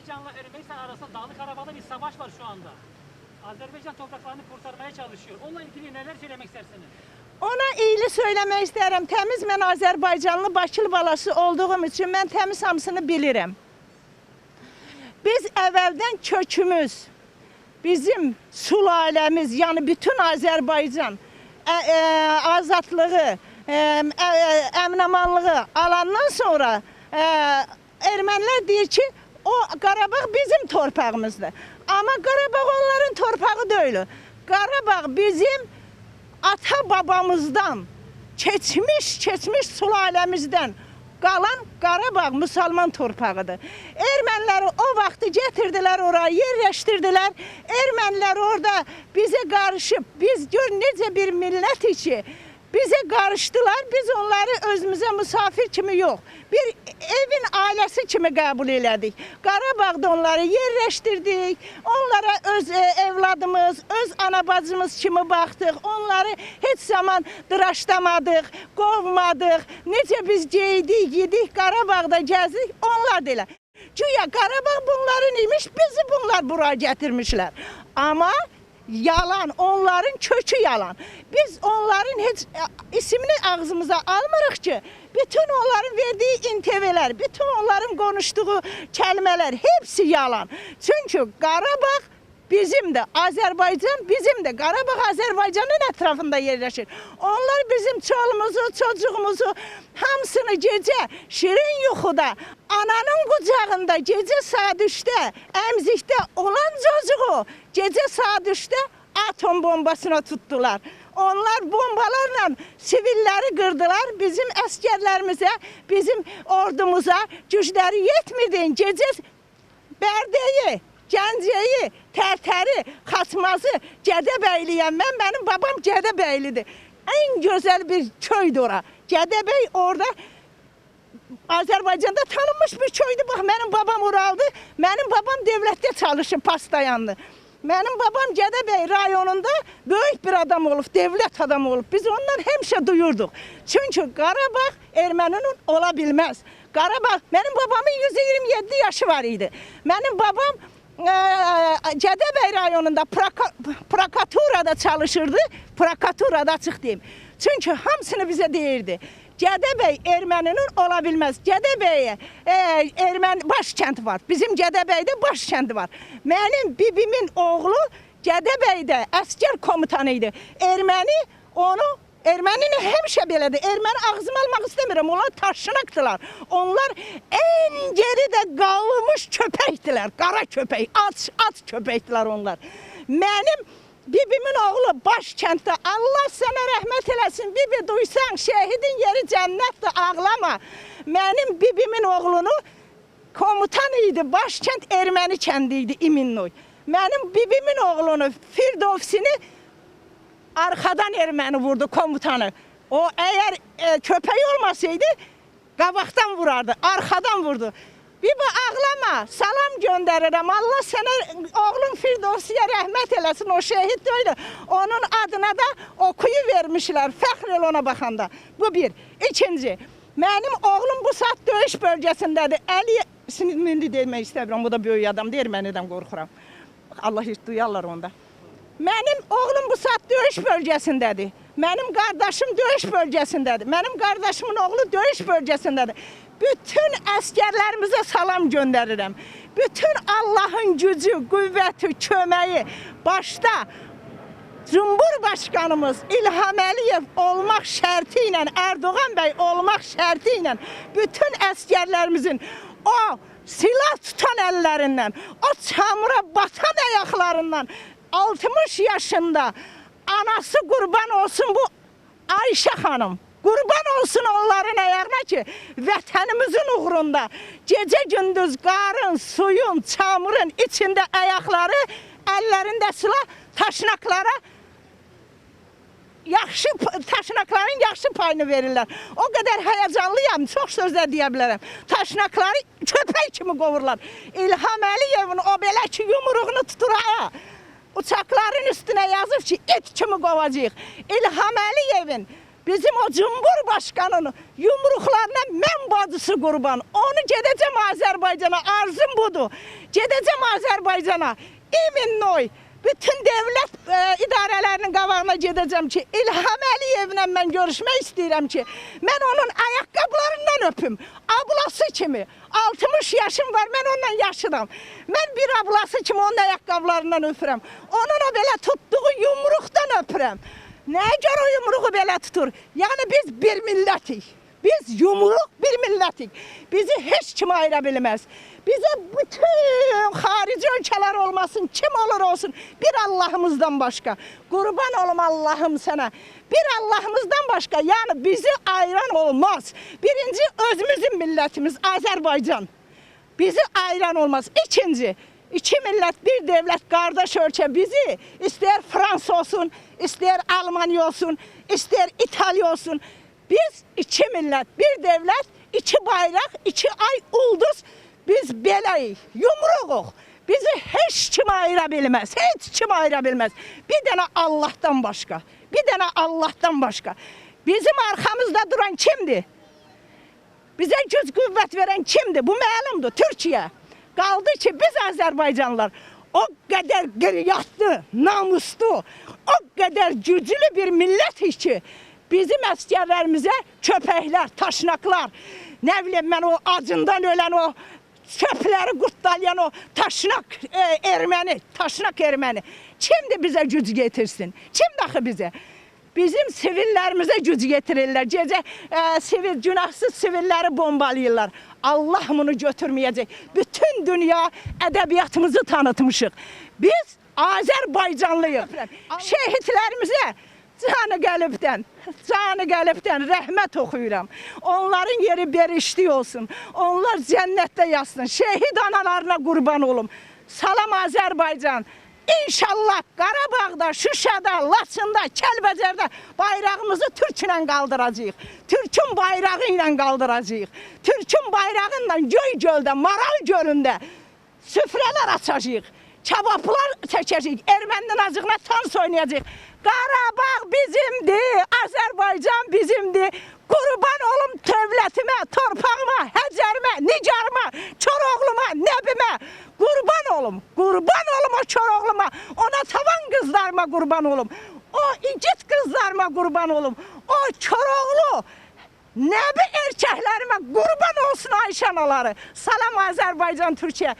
Azerbaycan'la Ermenistan arasında Dağlı Karabağ'da bir savaş var şu anda. Azerbaycan topraklarını kurtarmaya çalışıyor. Onunla ilgili neler söylemek istersiniz? Ona iyili söyləmək istəyirəm. Təmiz mən Azərbaycanlı Bakılı balası olduğum üçün mən təmiz hamısını bilirəm. Biz əvvəldən kökümüz, bizim sülaləmiz, yəni bütün Azərbaycan ə, ə, azadlığı, ə, ə, əminamanlığı alandan sonra ə, ermənilər deyir ki, o Qarabağ bizim torpağımızdır. Amma Qarabağ onların torpağı deyil. Qarabağ bizim ata babamızdan, keçmiş keçmiş sülaləmizdən qalan Qarabağ müsəlman torpağıdır. Erməniləri o vaxtı gətirdilər ora, yerləşdirdilər. Ermənilər orada bizə qarışıb, biz gör necə bir millət ki, bizə qarışdılar. Biz onları özümüzə misafir kimi yox, bir evin ailəsi kimi qəbul elədik. Qarabağda onları yerləşdirdik. Onlara öz e, evladımız, öz ana bacımız kimi baxdıq. Onları heç zaman dıraşlamadıq, qovmadıq. Necə biz geydik, yedik, Qarabağda gəzdik, onlar da elə. Güya Qarabağ bunların imiş, bizi bunlar bura gətirmişlər. Amma yalan, onların kökü yalan. Biz onların heç e, ismini ağzımıza almırıq ki, bütün onların verdiyi intervyalar, bütün onların konuştuğu kelimeler hepsi yalan. Çünkü Qarabağ bizim de, Azerbaycan bizim de. Qarabağ Azerbaycanın etrafında yerleşir. Onlar bizim çoluğumuzu, çocuğumuzu hamısını gece şirin yuxuda, ananın kucağında gece saat 3'te, emzikte olan çocuğu gece saat 3'te atom bombasına tuttular. Onlar bombalarla sivilleri kırdılar. Bizim askerlerimize, bizim ordumuza güçleri yetmedi. Gece Bərdeyi, Gəncəyi, Tərtəri, Xaçmazı, Gədəbəyliyəm. Mən mənim babam Gədəbəylidir. Ən gözəl bir köydür ora. Gədəbəy orada Azərbaycanda tanınmış bir köydür. Bax mənim babam oraldı. Mənim babam dövlətdə çalışıb pastayandı. Mənim babam Gədəbəy rayonunda böyük bir adam olub, dövlət adamı olub. Biz ondan həmişə duyurduq. Çünki Qarabağ erməninin ola bilməz. Qarabağ, mənim babamın 127 yaşı var idi. Mənim babam eee, Gədəbəy rayonunda proka, prokuraturada çalışırdı. Prokuraturada açıq deyim. Çünki hamısını bizə deyirdi. Gədəbəy erməninin ola bilməz. Gədəbəyyə e, erməni baş kənd var. Bizim Gədəbəydə baş kəndi var. Mənim bibimin oğlu Gədəbəydə əskər komutanı idi. Erməni onu Ermənini həmişə belədir. Erməni ağzıma almaq istəmirəm. Onlar taşınaqdılar. Onlar ən geridə qalmış köpəkdilər. Qara köpək, aç, aç köpəkdilər onlar. Mənim Bibimin oğlu başkənddə Allah sənə rəhmət eləsin. Bibi duysan şəhidin yeri cənnətdir ağlama. Mənim bibimin oğlunu komutan idi. Başkənd erməni kəndi idi İminnoy. Mənim bibimin oğlunu Firdovsini arkadan erməni vurdu komutanı. O eğer e, köpeği olmasaydı qabaqdan vurardı, arkadan vurdu. Bir bu ağlama, salam göndərirəm. Allah sənə oğlun Firdovsiyə rəhmət eləsin. O şəhid deyil. Onun adına da okuyu vermişlər. Fəxr ona baxanda. Bu bir. İkinci, mənim oğlum bu saat döyüş bölgəsindədir. Əli sinirli demək istəmirəm. Bu da böyük adam deyir, məndən qorxuram. Allah heç duyarlar onda. Mənim oğlum bu saat döyüş bölgəsindədir. Mənim qardaşım döyüş bölgəsindədir. Mənim qardaşımın oğlu döyüş bölgəsindədir. Bütün əskərlərimizə salam göndərirəm. Bütün Allahın gücü, qüvvəti, köməyi başda Cumhurbaşkanımız İlham Əliyev olmaq şərti Erdoğan bəy olmaq şərti bütün əskərlərimizin o silah tutan əllərindən, o çamura batan ayaqlarından 60 yaşında anası qurban olsun bu Ayşə xanım. Qurban olsun onların ayağına ki, vətənimizin uğrunda gecə gündüz qarın, suyun, çamurun içində ayaqları, əllərində silah taşnaqlara yaxşı taşnaqların yaxşı payını verirlər. O qədər həyəcanlıyam, çox sözlər deyə bilərəm. Taşnaqları köpək kimi qovurlar. İlham Əliyevin o belə ki yumruğunu tutur ha. Uçakların üstüne yazıp ki et kimi kovacağıq. İlham Əliyevin bizim o Cumhurbaşkanının yumruqlarına mən bacısı qurban. Onu gedəcəm Azərbaycana, arzum budur. Gedəcəm Azərbaycana. Emin Noy, bütün devlet e, idarələrinin qabağına gedəcəm ki, İlham Əliyevlə mən görüşmək istəyirəm ki, mən onun ayaqqabılarından öpüm. Ablası kimi. 60 yaşım var, mən ondan yaşıram. Mən bir ablası kimi onun ayaqqabılarından öpürəm. Onun o belə tutduğu yumruqdan öpürəm. Nəyə görə o yumruğu belə tutur? Yəni biz bir millətik. Biz yumruq bir millətik. Bizi heç kim ayıra bilməz. Bizə bütün xarici ölkələr olmasın, kim olur olsun, bir Allahımızdan başqa. Qurban olum Allahım sənə. Bir Allahımızdan başqa, yəni bizi ayıran olmaz. Birinci özümüzün millətimiz Azərbaycan. Bizi ayıran olmaz. İkinci, iki millət, bir devlet, qardaş ölkə bizi istəyər Fransa olsun, istəyər Almanya olsun, istəyər İtalya olsun. Biz iki millət, bir devlet, iki bayraq, iki ay ulduz. Biz beləyik, yumruğuq. Bizi heç kim ayıra bilməz, heç kim ayıra bilməz. Bir dənə Allahdan başqa, bir dənə Allahdan başqa. Bizim arxamızda duran kimdir? Bizə güc qüvvət verən kimdir? Bu məlumdur, Türkiyə. Qaldı ki, biz Azərbaycanlılar o qədər qiriyyatlı, namuslu, o qədər güclü bir millətik ki, bizim əskərlərimizə köpəklər, taşnaqlar, nə bilim mən o acından ölən o çöpləri qurtdalayan o taşnaq e, erməni, taşnaq erməni kimdir bizə güc getirsin? Kim daxı bizə? Bizim sivillərimizə güc getirirlər. Gecə e, sivil, günahsız sivilləri bombalayırlar. Allah bunu götürməyəcək. Bütün dünya ədəbiyyatımızı tanıtmışıq. Biz Azərbaycanlıyıq. Şəhidlərimizə canı qəlbdən, canı qəlbdən rəhmət oxuyuram. Onların yeri berişli olsun. Onlar cənnətdə yatsın. Şəhid analarına qurban olum. Salam Azərbaycan. İnşallah Qarabağda, Şuşada, Laçında, Kəlbəcərdə bayrağımızı türklə qaldıracağıq. Türkün bayrağı ilə qaldıracağıq. Türkün bayrağı ilə göy göldə, Maral gölündə süfrələr açacağıq. Kebablar çəkəcəyik. Erməninin acığına dans oynayacağıq. Qarabağ bizimdir, Azərbaycan bizimdir. Qurban olum dövlətimə, torpağıma, həcərimə, nicarıma, Koroğluma, nəbimə. Qurban olum, qurban olum o Koroğluma, ona tavan qızlarıma qurban olum. O igid qızlarıma qurban olum. O Koroğlu, Nəbi erkəklərimə qurban olsun Ayşə anaları. Salam Azərbaycan, Türkiyə.